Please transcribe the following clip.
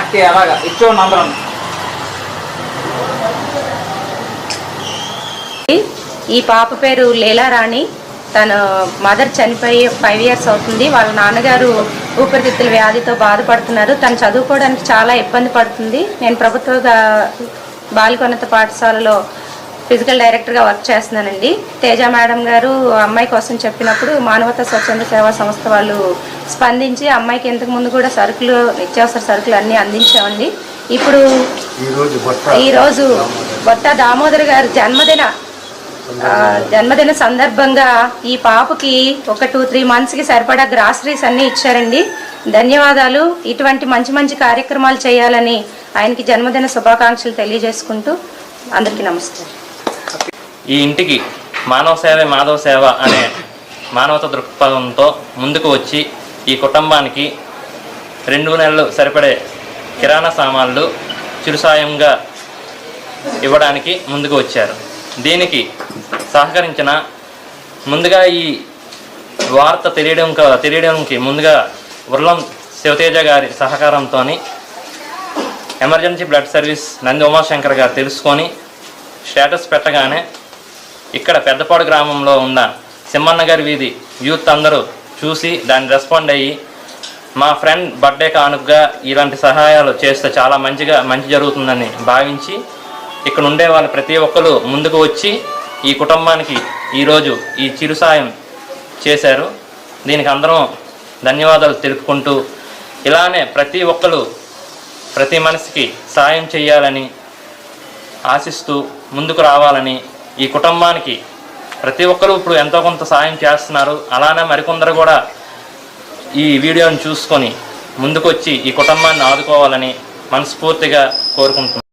Okay అలాగా. ఇచ్చోండి అందరం ఈ పాప పేరు లీలారాణి. తన మదర్ చనిపోయి ఫైవ్ ఇయర్స్ అవుతుంది. వాళ్ళ నాన్నగారు ఊపిరితిత్తుల వ్యాధితో బాధపడుతున్నారు. తను చదువుకోవడానికి చాలా ఇబ్బంది పడుతుంది. నేను ప్రభుత్వ బాలికోన్నత పాఠశాలలో ఫిజికల్ డైరెక్టర్గా వర్క్ చేస్తున్నానండి. తేజ మేడం గారు అమ్మాయి కోసం చెప్పినప్పుడు మానవతా స్వచ్ఛంద సేవా సంస్థ వాళ్ళు స్పందించి అమ్మాయికి ఇంతకు ముందు కూడా సరుకులు నిత్యావసర సరుకులు అన్నీ అందించామండి. ఇప్పుడు ఈరోజు బొట్ట దామోదర్. గారి జన్మదిన జన్మదిన సందర్భంగా ఈ పాపకి ఒక టూ త్రీ మంత్స్కి సరిపడా గ్రాసరీస్ అన్నీ ఇచ్చారండి. ధన్యవాదాలు. ఇటువంటి మంచి మంచి కార్యక్రమాలు చేయాలని ఆయనకి జన్మదిన శుభాకాంక్షలు తెలియజేసుకుంటూ అందరికీ నమస్కారం. ఈ ఇంటికి మానవ సేవే మాధవ సేవ అనే మానవత దృక్పథంతో ముందుకు వచ్చి ఈ కుటుంబానికి రెండు నెలలు సరిపడే కిరాణా సామాన్లు చిరుసాయంగా ఇవ్వడానికి ముందుకు వచ్చారు. దీనికి సహకరించిన ముందుగా ఈ వార్త తెలియడం తెలియడానికి ముందుగా ఉర్లం శివతేజ గారి సహకారంతో emergency blood service Nandi Umashankar గారు తెలుసుకొని స్టేటస్ పెట్టగానే ఇక్కడ పెద్దపాడు గ్రామంలో ఉన్న సింహన్న గారి వీధి యూత్ అందరూ చూసి దాన్ని రెస్పాండ్ అయ్యి మా ఫ్రెండ్ బర్త్డే కానుకగా ఇలాంటి సహాయాలు చేస్తే చాలా మంచిగా మంచి జరుగుతుందని భావించి ఇక్కడ ఉండే వాళ్ళు ప్రతి ఒక్కరు ముందుకు వచ్చి ఈ కుటుంబానికి ఈరోజు ఈ చిరు సాయం చేశారు. దీనికి అందరం ధన్యవాదాలు తెలుపుకుంటూ ఇలానే ప్రతి ఒక్కరు ప్రతి మనిషికి సాయం చేయాలని ఆశిస్తూ ముందుకు రావాలని ఈ కుటుంబానికి ప్రతి ఒక్కరూ ఇప్పుడు ఎంతో కొంత సాయం చేస్తున్నారు. అలానే మరికొందరు కూడా ఈ వీడియోని చూసుకొని ముందుకొచ్చి ఈ కుటుంబాన్ని ఆదుకోవాలని మనస్ఫూర్తిగా కోరుకుంటున్నాను.